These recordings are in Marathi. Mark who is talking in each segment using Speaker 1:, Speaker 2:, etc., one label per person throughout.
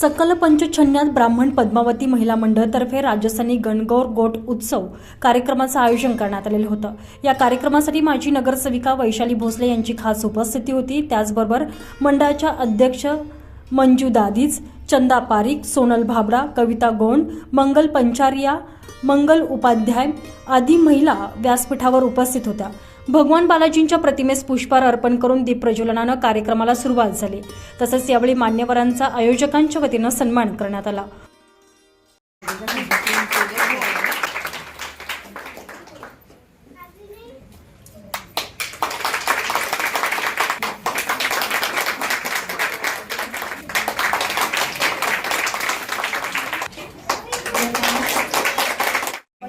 Speaker 1: सकल पंचछन्यात ब्राह्मण पद्मावती महिला मंडळतर्फे राजस्थानी गणगौर गोट उत्सव कार्यक्रमाचं आयोजन करण्यात आलेलं होतं. या कार्यक्रमासाठी माजी नगरसेविका वैशाली भोसले यांची खास उपस्थिती होती. त्याचबरोबर मंडळाच्या अध्यक्ष मंजू दादीज चंदा पारिक सोनल भाबडा कविता गोंड मंगल पंचारिया मंगल उपाध्याय आदी महिला व्यासपीठावर उपस्थित होत्या. भगवान बालाजींच्या प्रतिमेस पुष्पहार अर्पण करून दीपप्रज्वलनानं कार्यक्रमाला सुरुवात झाली. तसंच यावेळी मान्यवरांचा आयोजकांच्या वतीनं सन्मान करण्यात आला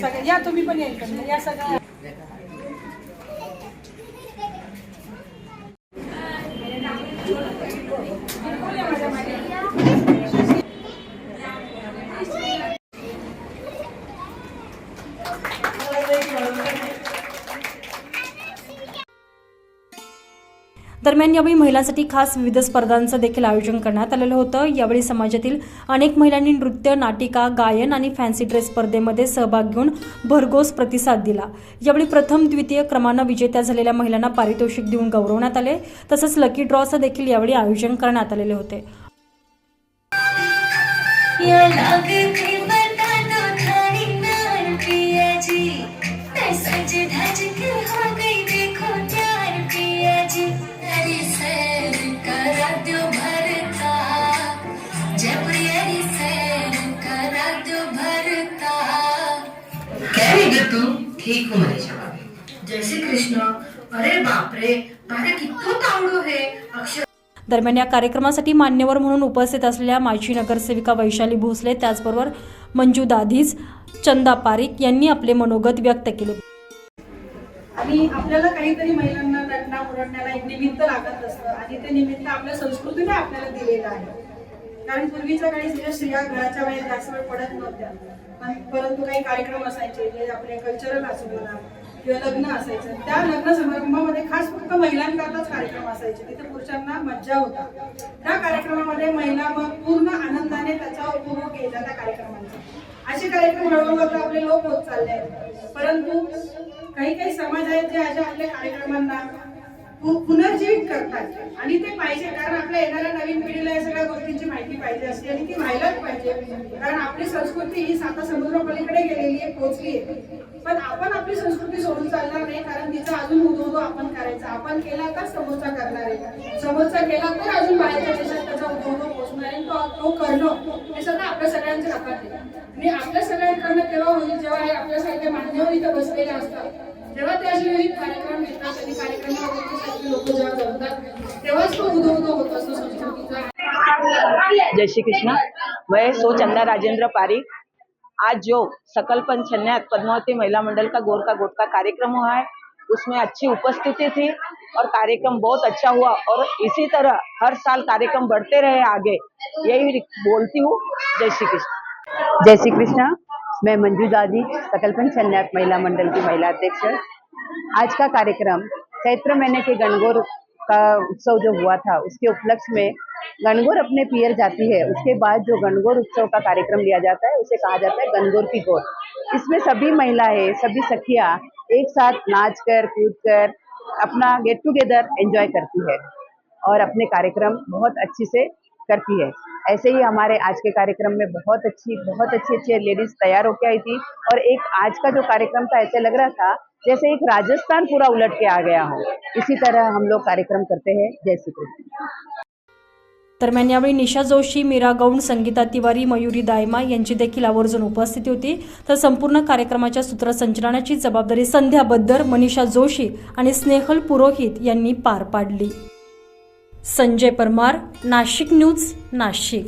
Speaker 2: सगळ्या या तुम्ही पण या या सगळ्या
Speaker 1: दरम्यान यावेळी महिलांसाठी खास विविध स्पर्धांचं देखील आयोजन करण्यात आलेलं होतं. यावेळी समाजातील अनेक महिलांनी नृत्य नाटिका गायन आणि फॅन्सी ड्रेस स्पर्धेमध्ये सहभाग घेऊन भरघोस प्रतिसाद दिला. यावेळी प्रथम द्वितीय क्रमानं विजेत्या झालेल्या महिलांना पारितोषिक देऊन गौरवण्यात आले. तसंच लकी ड्रॉचं देखील यावेळी आयोजन करण्यात आलेले होते.
Speaker 3: या बताना जी
Speaker 4: तू? ठीक हूँ मनीषा भाभी जय श्री कृष्ण अरे बाप रे तारा कितो तावडो है। अक्षर
Speaker 1: दरम्यान या कार्यक्रमासाठी मान्यवर म्हणून उपस्थित असलेल्या माजी नगरसेविका वैशाली भोसले त्याचबरोबर मंजू दाधीज चंदा पारिक यांनी आपले मनोगत व्यक्त केले.
Speaker 2: आणि आपल्याला काहीतरी महिलांना नटना उरटण्याला एक निमित्त लागत असतं आणि ते निमित्त आपल्या संस्कृतीने आपल्याला दिलेलं आहे. कारण पूर्वीच्या काळी म्हणजे स्त्रिया घराच्या बाहेर जास्त वेळ पडत नव्हत्या. पण परंतु काही कार्यक्रम असायचे जे आपले कल्चरल असू म्हणा किंवा लग्न असायचं. त्या लग्न समारंभामध्ये खास फक्त महिलांकरताच कार्यक्रम असायचे. तिथे पुरुषांना मज्जा होता. त्या कार्यक्रमामध्ये महिला मग पूर्ण आनंदाने त्याचा उपभोग घ्यायचा त्या कार्यक्रमांचा. असे कार्यक्रम हळूहळू आता आपले लोक होत चालले आहेत. परंतु काही काही समाज आहेत जे अशा आपल्या कार्यक्रमांना पु- पुनर्जीवित करतात. आणि ते पाहिजे कारण आपल्या येणाऱ्या नवीन पिढीला या सगळ्या गोष्टींची माहिती पाहिजे असते आणि ती व्हायलाच पाहिजे. कारण आपली संस्कृती ही आता समुद्रपलीकडे गेलेली आहे पोहोचली आहे. पण आपण आपली संस्कृती सोडून चालणार नाही कारण तिचा अजून उदोदो आपण करायचा. आपण केला तर समोरचा करणार आहे. समोरचा केला तर अजून बाहेरच्या देशात त्याचा उदोदो पोहोचणार आहे. तो तो करणं हे सगळं आपल्या सगळ्यांच्या हातात आहे. आणि आपल्या सगळ्यांकडनं तेव्हा होईल? जेव्हा हे आपल्यासारखे मान्यवर इथं बसलेले असतात जेव्हा ते असे विविध कार्यक्रम येतात आणि कार्यक्रमावरती लोक जेव्हा जमतात तेव्हाच तो उदो उदो होत असतो संस्कृतीचा.
Speaker 5: जय श्री कृष्ण। मैं सो चंदा राजेंद्र पारी आज जो सकल पंचन्यात पद्मावती महिला मंडल का गोर का गोट का कार्यक्रम हुआ है, उसमें अच्छी उपस्थिति थी और कार्यक्रम बहुत अच्छा हुआ और इसी तरह हर साल कार्यक्रम बढ़ते रहे आगे। यही बोलती हूँ, जय श्री कृष्ण।
Speaker 6: जय श्री कृष्णा। मैं मंजू दादी सकलपन सन्यास महिला मंडल की महिला अध्यक्ष। आज का कार्यक्रम चैत्र महीने के गणगौर का उत्सव जो हुआ था, उसके उपलक्ष्य में गणगौर अपने पियर जाती है। उसके बाद जो गणगौर उत्सव का कार्यक्रम लिया जाता है, उसे कहा जाता है गणगौर की गौर इसमें सभी महिलाएँ सभी सखियाँ एक साथ नाच कर कूद कर अपना गेट टुगेदर एंजॉय करती है और अपने कार्यक्रम बहुत अच्छी से करती है। ऐसे ही हमारे आज के कार्यक्रम में बहुत अच्छी बहुत अच्छी अच्छी लेडीज़ तैयार होकर आई थी और एक आज का जो कार्यक्रम था, ऐसे लग रहा था जैसे एक राजस्थान पूरा उलट के आ गया हो। इसी तरह हम लोग कार्यक्रम करते हैं। जय श्री कृष्ण।
Speaker 1: दरम्यान यावेळी निशा जोशी मीरा गौंड संगीता तिवारी मयुरी दायमा यांची देखील आवर्जून उपस्थिती होती. तर संपूर्ण कार्यक्रमाच्या सूत्रसंचलनाची जबाबदारी संध्या बद्दर मनीषा जोशी आणि स्नेहल पुरोहित यांनी पार पाडली. संजय परमार नाशिक न्यूज नाशिक.